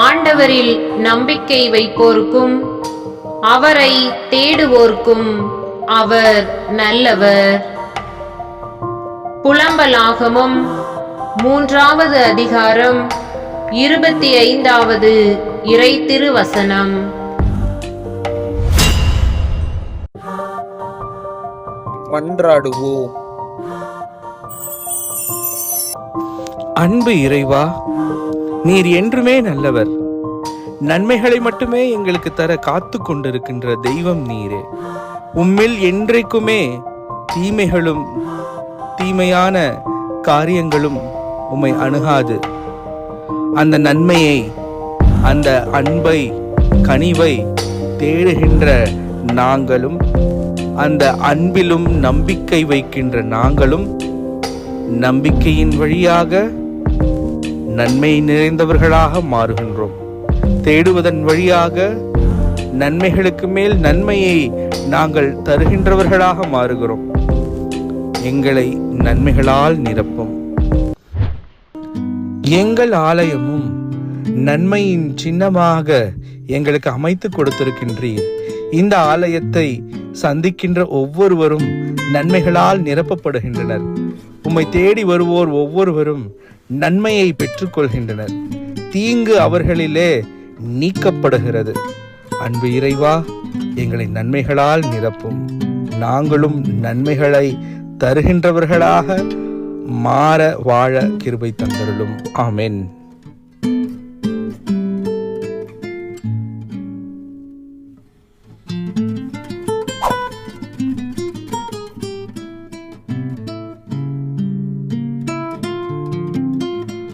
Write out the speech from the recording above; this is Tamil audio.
ஆண்டவரில் நம்பிக்கை வைப்போர்க்கும் அவரை தேடுவோர்க்கும் அவர் நல்லவர். புலம்பலாகமும் மூன்றாவது அதிகாரம் இருபத்தி ஐந்தாவது இறை திருவசனம் மன்றாடுவோம். அன்பு இறைவா நீர் என்றுமே நல்லவர். நன்மைகளை மட்டுமே எங்களுக்கு தர காத்து கொண்டிருக்கின்ற தெய்வம் நீரே. உம்மில் என்றைக்குமே தீமைகளும் தீமையான காரியங்களும் உம்மை அணுகாது. அந்த நன்மையை அந்த அன்பை கனிவை தேடுகின்ற நாங்களும் அந்த அன்பிலும் நம்பிக்கை வைக்கின்ற நாங்களும் நம்பிக்கையின் வழியாக நன்மை நிறைந்தவர்களாக மாறுகின்றோம். தேடுவதன் வழியாக நன்மைகளுக்கு மேல் நன்மையை நாங்கள் தருகின்றவர்களாக மாறுகிறோம். எங்களை நன்மைகளால் நிரப்பும். எங்கள் ஆலயமும் நன்மையின் சின்னமாக எங்களுக்கு அமைத்து கொடுத்திருக்கின்றீர். இந்த ஆலயத்தை சந்திக்கின்ற ஒவ்வொருவரும் நன்மைகளால் நிரப்பப்படுகின்றனர். உம்மை தேடி வருவோர் ஒவ்வொருவரும் நன்மையை பெற்றுக்கொள்கின்றனர். தீங்கு அவர்களிலே நீக்கப்படுகிறது. அன்பு இறைவா எங்களை நன்மைகளால் நிரப்பும். நாங்களும் நன்மைகளை தருகின்றவர்களாக மாற வாழ கிருபை தந்தருளும். ஆமென்.